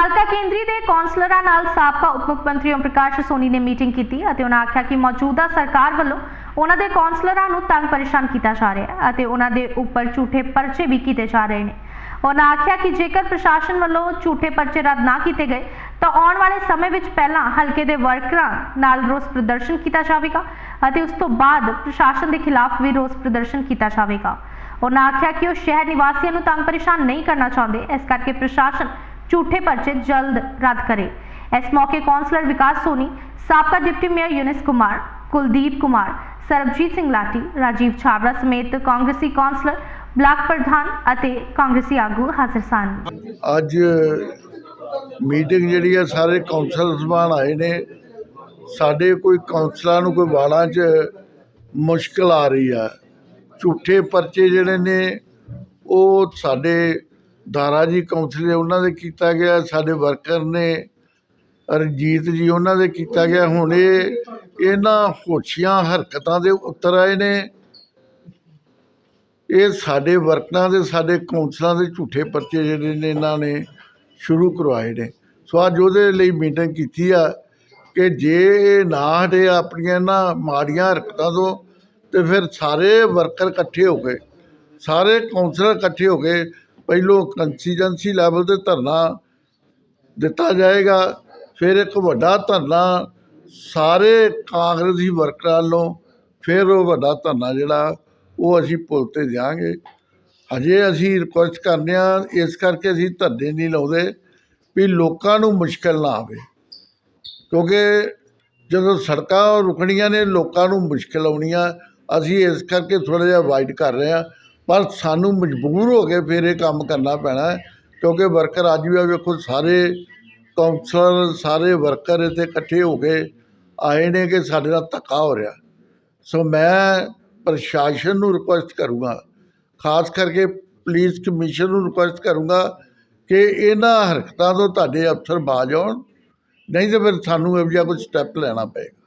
ਹਲਕਾ ਕੇਂਦਰੀ ਦੇ ਕੌਂਸਲਰਾਂ ਨਾਲ ਸਾਬਕਾ ਉਪ ਮੁੱਖ ਮੰਤਰੀ ਓਮ ਪ੍ਰਕਾਸ਼ ਸੋਨੀ ਨੇ ਮੀਟਿੰਗ ਕੀਤੀ ਅਤੇ ਉਹਨਾਂ ਆਖਿਆ ਕਿ ਮੌਜੂਦਾ ਸਰਕਾਰ ਵੱਲੋਂ ਉਹਨਾਂ ਦੇ ਕੌਂਸਲਰਾਂ ਨੂੰ ਤੰਗ ਪਰੇਸ਼ਾਨ ਕੀਤਾ ਜਾ ਰਿਹਾ ਹੈ ਅਤੇ ਉਹਨਾਂ ਦੇ ਉੱਪਰ ਝੂਠੇ ਪਰਚੇ ਵੀ ਕੀਤੇ ਜਾ ਰਹੇ ਨੇ। ਉਹਨਾਂ ਆਖਿਆ ਕਿ ਜੇਕਰ ਪ੍ਰਸ਼ਾਸਨ ਵੱਲੋਂ ਝੂਠੇ ਪਰਚੇ ਰੱਦ ਨਾ ਕੀਤੇ ਗਏ, ਤਾਂ ਆਉਣ ਵਾਲੇ ਸਮੇਂ ਵਿੱਚ ਪਹਿਲਾਂ ਹਲਕੇ ਦੇ ਵਰਕਰਾਂ ਨਾਲ ਰੋਸ ਪ੍ਰਦਰਸ਼ਨ ਕੀਤਾ ਜਾਵੇਗਾ ਅਤੇ ਉਸ ਤੋਂ ਬਾਅਦ ਪ੍ਰਸ਼ਾਸਨ ਦੇ ਖਿਲਾਫ ਵੀ ਰੋਸ ਪ੍ਰਦਰਸ਼ਨ ਕੀਤਾ ਜਾਵੇਗਾ। ਉਹਨਾਂ ਆਖਿਆ ਕਿ ਉਹ ਸ਼ਹਿਰ ਨਿਵਾਸੀਆਂ ਨੂੰ ਤੰਗ ਪਰੇਸ਼ਾਨ ਨਹੀਂ ਕਰਨਾ ਚਾਹੁੰਦੇ। ਇਸ ਕਰਕੇ ਪ੍ਰਸ਼ਾਸਨ ਝੂਠੇ ਪਰਚੇ ਜਲਦ ਰੱਦ ਕਰੇ। ਇਸ ਮੌਕੇ ਕੌਂਸਲਰ ਵਿਕਾਸ ਸੋਨੀ, ਸਾਬਕਾ ਡਿਪਟੀ ਮੇਅਰ ਯੂਨਿਸ ਕੁਮਾਰ, ਕੁਲਦੀਪ ਕੁਮਾਰ, ਸਰਬਜੀਤ ਸਿੰਘ ਲਾਟੀ ਰਾਜੀਵ ਛਾਬੜਾ ਸਮੇਤ ਕਾਂਗਰਸੀ ਕੌਂਸਲਰ, ਬਲਾਕ ਪ੍ਰਧਾਨ ਅਤੇ ਕਾਂਗਰਸੀ ਆਗੂ ਹਾਜ਼ਰ ਸਨ। ਅੱਜ ਮੀਟਿੰਗ ਜਿਹੜੀ ਆ ਸਾਰੇ ਕੌਂਸਲ ਸਭਾਨ ਆਏ ਨੇ। ਸਾਡੇ ਕੋਈ ਕੌਂਸਲਰਾਂ ਨੂੰ ਕੋਈ ਵਾਲਾਂ 'ਚ ਮੁਸ਼ਕਲ ਆ ਰਹੀ ਆ ਝੂਠੇ ਪਰਚੇ ਜਿਹੜੇ ਨੇ, ਉਹ ਸਾਡੇ ਦਾਰਾ ਜੀ ਕੌਂਸਲਰ ਉਹਨਾਂ ਦੇ ਕੀਤਾ ਗਿਆ, ਸਾਡੇ ਵਰਕਰ ਨੇ, ਰਣਜੀਤ ਜੀ ਉਹਨਾਂ ਦੇ ਕੀਤਾ ਗਿਆ। ਹੁਣ ਇਹ, ਇਹਨਾਂ ਹੋਛੀਆਂ ਹਰਕਤਾਂ ਦੇ ਉੱਤਰ ਆਏ ਨੇ। ਇਹ ਸਾਡੇ ਵਰਕਰਾਂ ਦੇ, ਸਾਡੇ ਕੌਂਸਲਾਂ ਦੇ ਝੂਠੇ ਪਰਚੇ ਜਿਹੜੇ ਨੇ, ਇਹਨਾਂ ਨੇ ਸ਼ੁਰੂ ਕਰਵਾਏ ਨੇ। ਸੋ ਅੱਜ ਉਹਦੇ ਲਈ ਮੀਟਿੰਗ ਕੀਤੀ ਆ ਕਿ ਜੇ ਨਾ ਹਟੇ ਆਪਣੀਆਂ ਇਹਨਾਂ ਮਾੜੀਆਂ ਹਰਕਤਾਂ ਤੋਂ, ਤੇ ਫਿਰ ਸਾਰੇ ਵਰਕਰ ਇਕੱਠੇ ਹੋ ਗਏ, ਸਾਰੇ ਕੌਂਸਲਰ ਇਕੱਠੇ ਹੋ ਗਏ ਪਹਿਲੋਂ ਕੰਸਟੀਚੁਐਂਸੀ ਲੈਵਲ ਤੇ ਧਰਨਾ ਦਿੱਤਾ ਜਾਏਗਾ, ਫਿਰ ਇੱਕ ਵੱਡਾ ਧਰਨਾ ਸਾਰੇ ਕਾਂਗਰਸੀ ਵਰਕਰਾਂ ਨੂੰ ਫਿਰ ਉਹ ਵੱਡਾ ਧਰਨਾ ਜਿਹੜਾ ਉਹ ਅਸੀਂ ਪੁੱਲ ਤੇ ਦਿਆਂਗੇ। ਅਜੇ ਅਸੀਂ ਰਿਕੁਐਸਟ ਕਰਨੇ ਆ, ਇਸ ਕਰਕੇ ਅਸੀਂ ਧਰਨੇ ਨਹੀਂ ਲਾਉਂਦੇ ਵੀ ਲੋਕਾਂ ਨੂੰ ਮੁਸ਼ਕਲ ਨਾ ਆਵੇ। ਕਿਉਂਕਿ ਜਦੋਂ ਸੜਕਾਂ ਰੁਕਣੀਆਂ ਨੇ, ਲੋਕਾਂ ਨੂੰ ਮੁਸ਼ਕਲ ਆਉਣੀਆਂ, ਅਸੀਂ ਇਸ ਕਰਕੇ ਥੋੜ੍ਹਾ ਜਿਹਾ ਅਵਾਇਡ ਕਰ ਰਹੇ ਹਾਂ। ਪਰ ਸਾਨੂੰ ਮਜਬੂਰ ਹੋ ਕੇ ਫਿਰ ਇਹ ਕੰਮ ਕਰਨਾ ਪੈਣਾ ਕਿਉਂਕਿ ਵਰਕਰ ਅੱਜ ਵੀ ਆ ਵੇਖੋ, ਸਾਰੇ ਕੌਂਸਲਰ ਸਾਰੇ ਵਰਕਰ ਇੱਥੇ ਇਕੱਠੇ ਹੋ ਕੇ ਆਏ ਨੇ ਕਿ ਸਾਡੇ ਨਾਲ ਧੱਕਾ ਹੋ ਰਿਹਾ। ਸੋ ਮੈਂ ਪ੍ਰਸ਼ਾਸਨ ਨੂੰ ਰਿਕੁਐਸਟ ਕਰੂੰਗਾ, ਖਾਸ ਕਰਕੇ ਪੁਲਿਸ ਕਮਿਸ਼ਨ ਨੂੰ ਰਿਕੁਐਸਟ ਕਰੂੰਗਾ ਕਿ ਇਹਨਾਂ ਹਰਕਤਾਂ ਤੋਂ ਤੁਹਾਡੇ ਅਫਸਰ ਬਾਜ ਆਉਣ, ਨਹੀਂ ਤਾਂ ਫਿਰ ਸਾਨੂੰ ਇਹੋ ਜਿਹਾ ਕੁਝ ਸਟੈਪ ਲੈਣਾ ਪਏਗਾ।